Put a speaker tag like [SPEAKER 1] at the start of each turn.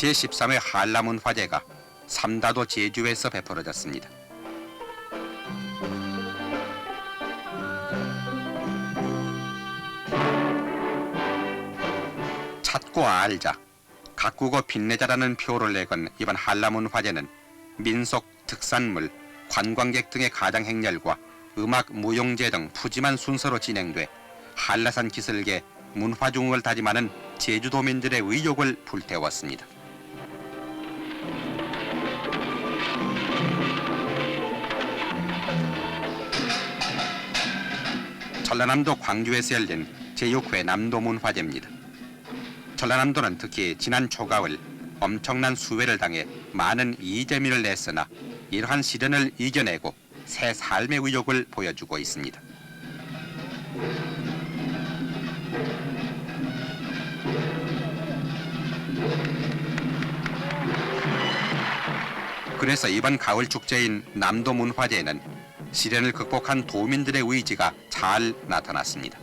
[SPEAKER 1] 제13회 한라문 화제가 삼다도 제주에서 베풀어졌습니다. 찾고 알자, 가꾸고 빛내자라는 표를 내건 이번 한라문 화제는 민속, 특산물, 관광객 등의 가장 행렬과 음악, 무용제 등 푸짐한 순서로 진행돼 한라산 기슭에 문화중흥을 다짐하는 제주도민들의 의욕을 불태웠습니다. 전라남도 광주에서 열린 제6회 남도문화제입니다. 전라남도는 특히 지난 초가을 엄청난 수해를 당해 많은 이재민을 냈으나 이러한 시련을 이겨내고 새 삶의 의욕을 보여주고 있습니다. 그래서 이번 가을 축제인 남도 문화제에는 시련을 극복한 도민들의 의지가 잘 나타났습니다.